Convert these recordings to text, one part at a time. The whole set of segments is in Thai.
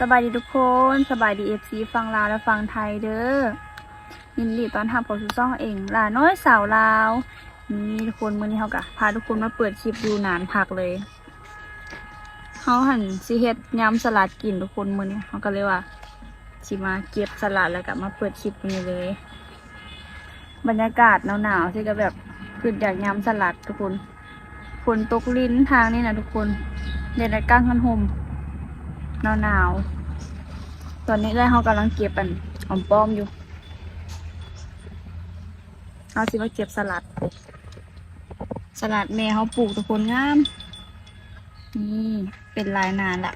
สบายดีทุกคนสบายดีเอฟซีฟังลาวและฟังไทยเด้อยินดีตอนทำผลสุซ่องเองลาน้อยสาวลาวนี่ทุกคนมื้อนี้เขากะพาทุกคนมาเปิดคลิปดูนานพักเลยเขาหั่นสิเฮ็ดยำสลัดกินทุกคนมื้อนี้เขาก็เลยว่าสิมาเก็บสลัดแล้วก็มาเปิดคลิปนี้เลย บรรยากาศหนาวๆที่ก็แบบคืออยากยำสลัดทุกคนฝนตกลิ้นทางนี่นะทุกคนเด็ดก้างคันหม หนาวๆ ตอนนี้ได้เขากำลังเก็บอันออมป้อมอยู่เอาสิมาเก็บสลัด สลัดแม่เขาปลูกทุกคนงาม นี่เป็นลายนานละ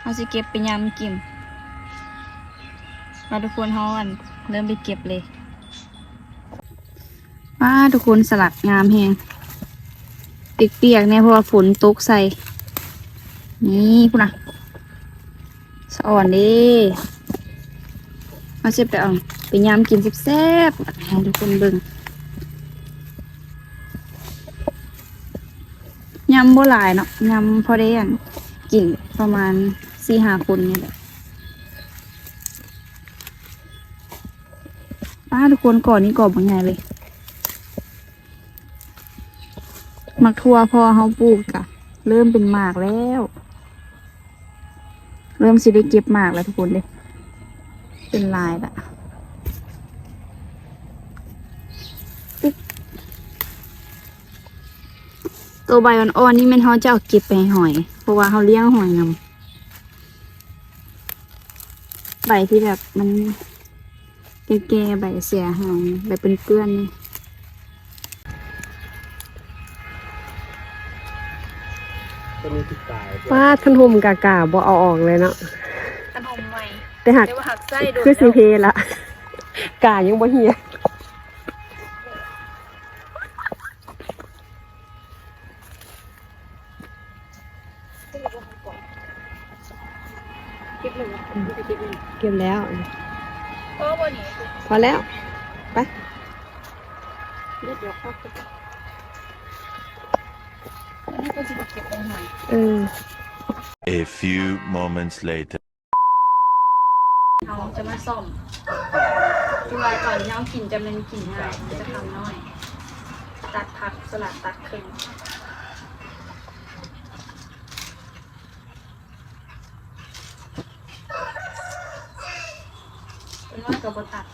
เขาสิเก็บไปยำกิมมาทุกคนเขาอันเริ่มไปเก็บเลยว้าทุกคนสลัดงามแฮงเปียกๆเนี่ยเพราะว่าฝนตกใส่ นี่พุ่นะสะอ่อนดิมาเช็ดไปเอาไปยำกินแซ่บๆให้ทุกคนเบิ่งยำโบหลายเนาะยำพอได้อันกินประมาณสี่ห้าคนนี่แหละป้าทุกคนก่อนนี้ก่อนบางไงเลย มักทัวพอเขาปลูกกะ เริ่มเป็นหมากแล้ว เริ่มสิได้เก็บมากแล้วทุกคนเลยเป็นลายละปึ๊บตัวใบอ่อนๆนี่แมันเขาจะเอาเก็บไปหอย เพราะว่าเขาเลี้ยงหอยนำใบที่แบบมันแก่ๆใบเสียหายใบเป็นเกลื้อนนี่ ตัวนี้ติดตายฟาดขันหมกากาบ่เอาออกเลยเนาะขนมใหม่แต่หักเรียกว่าหักไส้โดนคือสีเพละกายังบ่เหียเก็บเลยเก็บแล้วเพราะวันนี้พอแล้ว ไปเรียบร้อยครับวั นนี้ก็จะไปเก็บไปหน่อยเออ A few moments later. เราจะมาซ่อมคือว่าก่อนที่เรากินจะเป็นกลิ่นง่ายจะทำน้อย ตัดผักสลัดตัดครึ่งเป็นว่ากับบตัด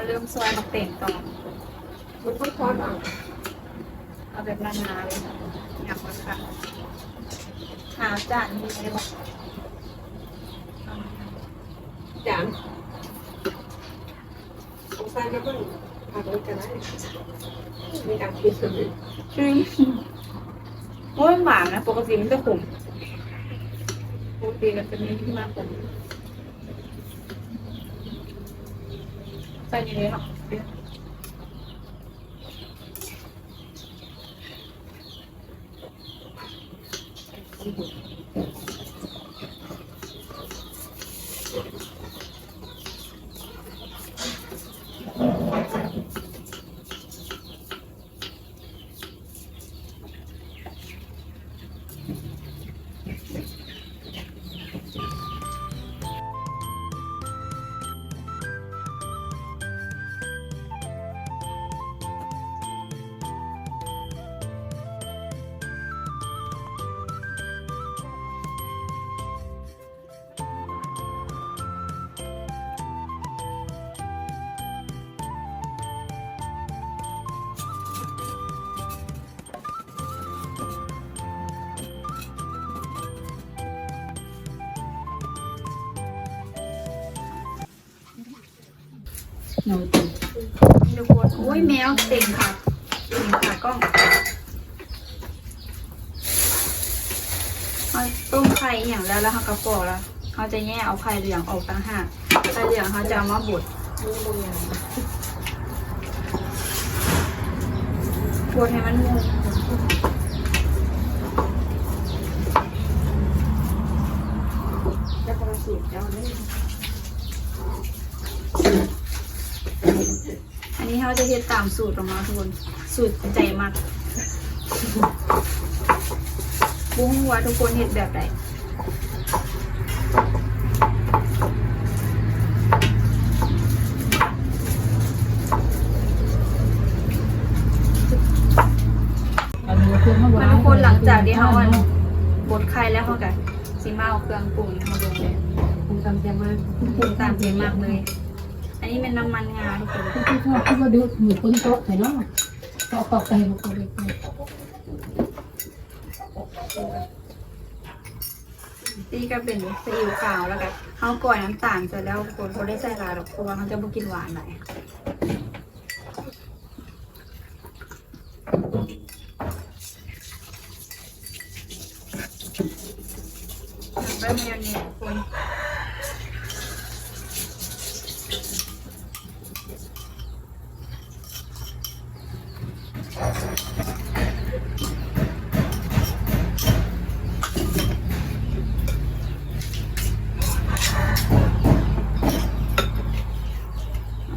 มาเริ่มซอยมาเต่งต่อมันค่อยๆเอาเอาแบบนานาเลยอยากมาค่ะหาจานนี้ได้บอกจานสงสัยก็เพิ่งพาไปกันได้มีการคิดสุดจริงโอ้ยหวานนะ ปกติมันจะขมปกติมันจะมีที่มาขม ใส่ในนี้ หนูตีทุกคนโอ้ยแมวเต็งค่ะเต็งค่ะกล้องเขาต้มไข่อย่างแล้วแล้วเขากระปอกแล้วเขาจะแยกเอาไข่เหลืองออกต่างหากไข่เหลืองเขาจะเอามาบดนี่บางอย่างบดให้มันมุนเจ้าเลย อันนี้เขาจะเฮ็ดตามสูตรของเราทุกคน สูตรใจมากบุ้งว่าทุกคนเฮ็ดแบบใดมาทุกคนหลังจากที่เขาอันบดไข่แล้วเขาก็สิมาเอาเครื่องปรุงนี่มาลงเลยคงจำเสียมากปรุงตามใจมากเลย อันนี้เป็นน้ำมันงาทุกคนที่ชอบที่ว่าดูหมูคนโต๊ะใส่เนาะตอกตอกไปหมดเลยนี่ก็เป็นซีอิ๊วขาวแล้วกันเขาก่อยน้ำตาลเสร็จแล้วคนเขาได้ใส่ลาดอกเพราะว่าเขาจะไม่กินหวานไหนเริ่มเมยองเนสทุกคน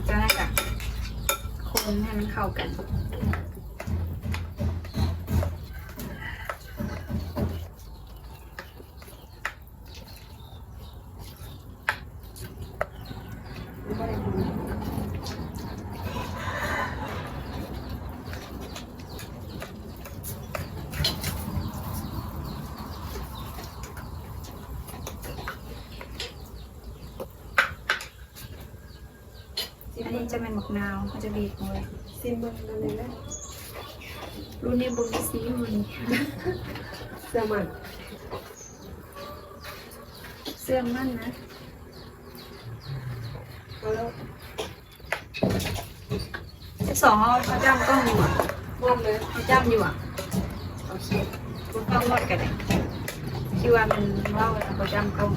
จากนั้นก็คน ให้มันเข้ากัน อันนี้จะเป็นหมกนาวเขาจะบีบลงเลยซิมมันนั่นเลยนะรุ่นนี้บุญซีรุ่นนี้เสียมันเสื่อมมั่นนะเอาแล้วสิบสองเขาเขาจำกล้องอยู่อะมอมเลยเขาจำอยู่อะโอเคคุณต้องรอดกันเลยคิดว่ามันเว่าแล้วเขาจำกล้อง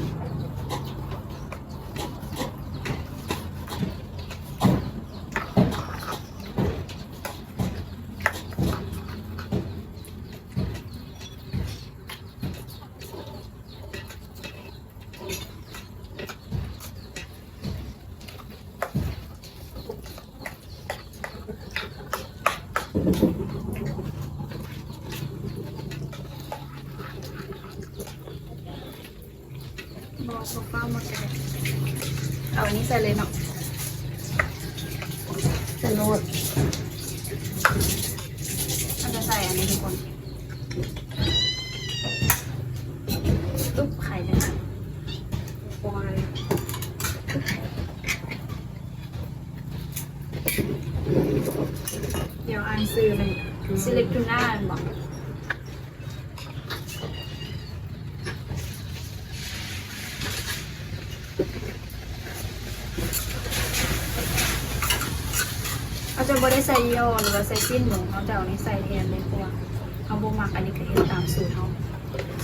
บอกโซฟาหมดเลยเอาอันนี้ใส่เลยเนาะจะโนดเราจะใส่อันนี้ทุกคนตุ๊บไข่เลยนะควายเดี๋ยวอันซื้อเป็นซิเล็กทูน่าอันบอก เขาจะบ่ได้ใส่ยี่ห้อหรือว่าใส่ปิ้นหมูเขาจะเอาอันนี้ใส่แทนเลยเพราะว่าเขาบ่มักอันนี้คือเฮ็ดตามสูตรเขา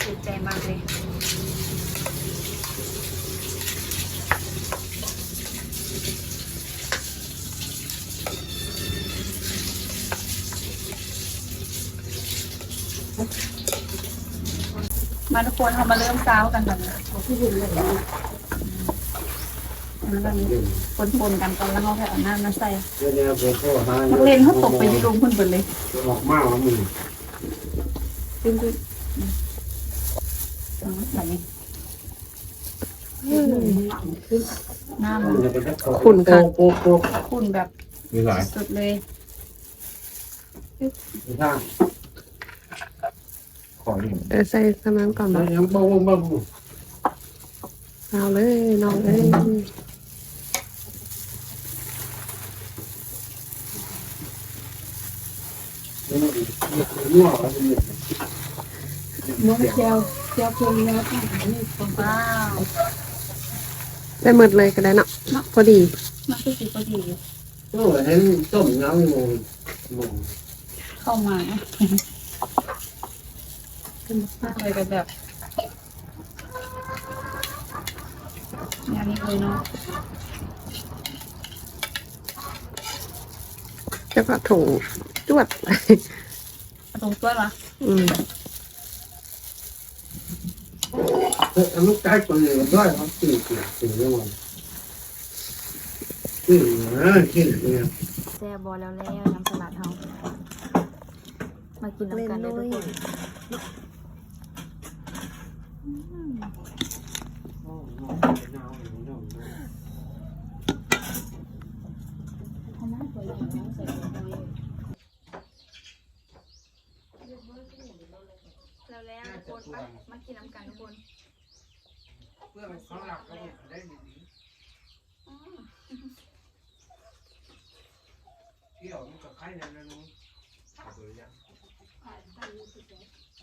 สูตรใจมากเลยมาทุกคนเขามาเริ่มเซ้ากันก่อนนะ ที่หุ่นเลยแล้วก็นี้ปนๆกันก่อนแล้วเขาค่อยเอาน้ำมาใส่เนี่ยเนี่ยผมก็หานักเรียนเขาตกไปที่โรงพุ่นเบิดเลยออกมาว่ามึงขึ้นขึ้นแบบนี้น้ำมันจะเป็นขุ่นกันโป๊ะโป๊ะขุ่นแบบมีหลายสุดเลยมีท่าขอนี่เออใส่สมันก่อนแล้วบ่ยังบ้าบ้าบ้าเอาเลยน้องเอ้ย มั่วแล้วมั นน้องเจียวเจียวเพียงแล้วค่ะนี่คนว้าวได้หมดเลยก็ได้เนาะพอดีมันคือสีพอดีโอ้เห็นต้มน้ำมันมันเข้ามาเลยกันแบบอย่างนี้เลยเนาะแล้วก็ถุง จวด เอาตรงตัววะอืมเอาลูกใจตัวเองด้วยเขาตีตีตีเรื่องตีนะที่เนี่ยแซ่บบอแล้วแล้วน้ำสลัดเฮามากินน้ำกันเลยทุกคนอืมแล้วแล้วทุกคน ไปมากินน้ำกันทุกคนเพื่อนเขาหลักก็ได้ดีอืมเที่ยวมันกับใครเนี่ยนะนุ้ง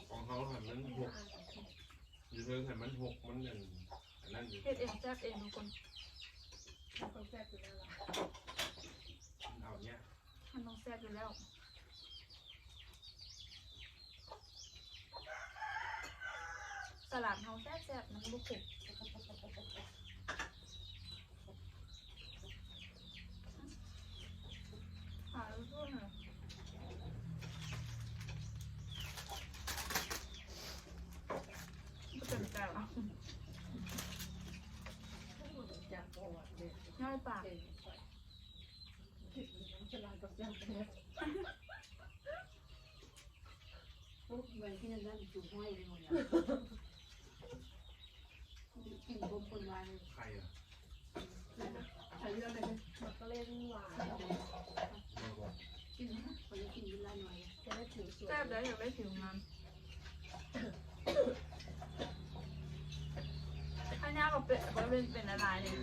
ของเขาหันมันหกอยู่เทิงหันมันหกมันอย่างอันนั้นอยู่เฮ็ดเองแซ่บเองทุกคนเอาเนี่ยมันต้องแซ่บอยู่แล้ว ลัดเฮาแซ่บๆมันบุกเผ็ดหาลูกด้วยเหรอบ่เต็มใจหรอง่ายปากที่นั่นนั่นจุ่มห้อยเลยหมด กินพวกคนวานใครอะใช้เรื่องอะไรมันก็เล่นหวานมาบอกกินคนกินเวลาหน่อยจะได้ผิวสวยแซ่บแล้วอยากได้ผิวงามอันนี้ก็เป็นก็เป็นเป็นอะไรเนี่ย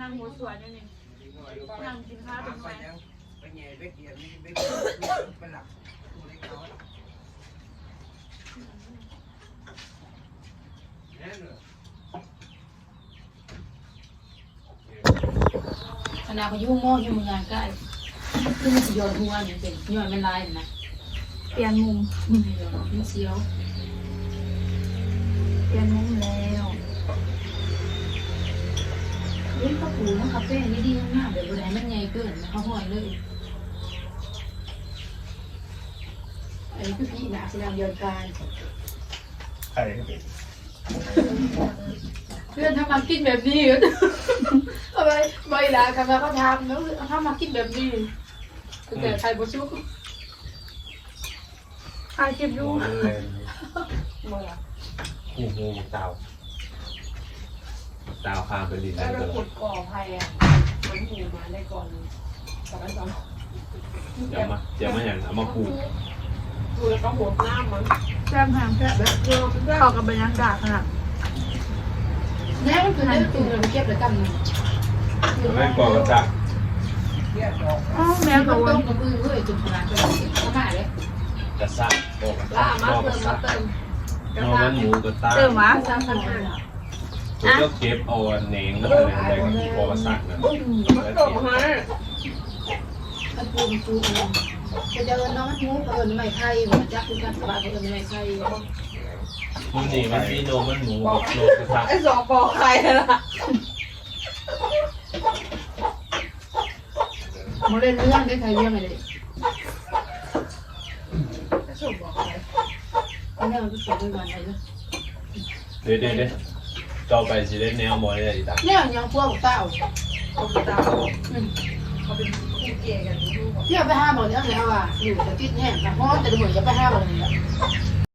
นั่งหัวสวยด้วยนี่นั่งกินข้าวเป็นไงไปแง่ไปเกียร์ไปไปหลักดูได้เขาแน่นอน ขนาดเขายุ่งมองยุ่งงานใกล้ขึ้นมาสิยอนหัวเนี่ยเป็นยอนเป็นลายนะเปลี่ยนมุมมันเสียวเปลี่ยนมุมแล้วเฮ้ยข้าวปูมันคาเฟ่นี่ดีมากแบบบริหารมันใหญ่เกินเขาห่อยเลยอันนี้คือพี่หนาแสดงยอนการใครเพื่อนถ้ามากินแบบนี้ก็เอา ไปใบลากันมาเขาทำแล้วถ้ามากินแบบนี้แต่ใครบ่ชุกอาจิบดูหูหูเต่าเต่าคางไปดินแล้นั่วนเราก็ขุดก่อภัยอะมันหูมาได้ก่อนสองพันสองเดี๋ยวมาเดี๋ยวมาอย่างเอามาปลูกดูแล้วก็หัวหน้ามันแซ่บแฮมแซ่บแบบเข้ากับบรรยากาศขนาดแน่มันคือได้ตื่นเราเก็บแล้วกัน ไม่ก่อกระจักอ๋อแม่แม่กัก็บวัต้นมกับมือเว้ยจนขนาดจะเข้ามาเลยกระซักบอกกระล่าซักมาบอกกเติระมซัมากเติมนอมันหมูกระซักเติมวะสามพันห้าผมก็เก็บเอาอันเหนงแล้วอะไรอะไรกับบอกกระซักนะมันตกมามันปูมันปูจะเดินน้องมันงูเอิญไม่ไข่เหมือนจักคือกันสบายเอิญไม่ไข่มันนี่มันมีโนมันหมูกับโนกระซักไอ้สองปอใครล่ะ มาเล่นเรื่องได้ใครเรื่องอะไรส่งบอกใครอันนี้มันก็สวยด้วยกันเลยเดี๋ยวเดี๋ยวเดี๋ยวต่อไปสิได้แนวมอยได้อีกต่างเนี่ยยังพวกเต้าเขาเป็นตาเขาเป็นคู่เกย์กันดูเที่ยวไปห้าบอกเรื่องแล้วอะอยู่แต่ติดแห้งแต่ห้องแต่เหมือนจะไปห้าบอกเลย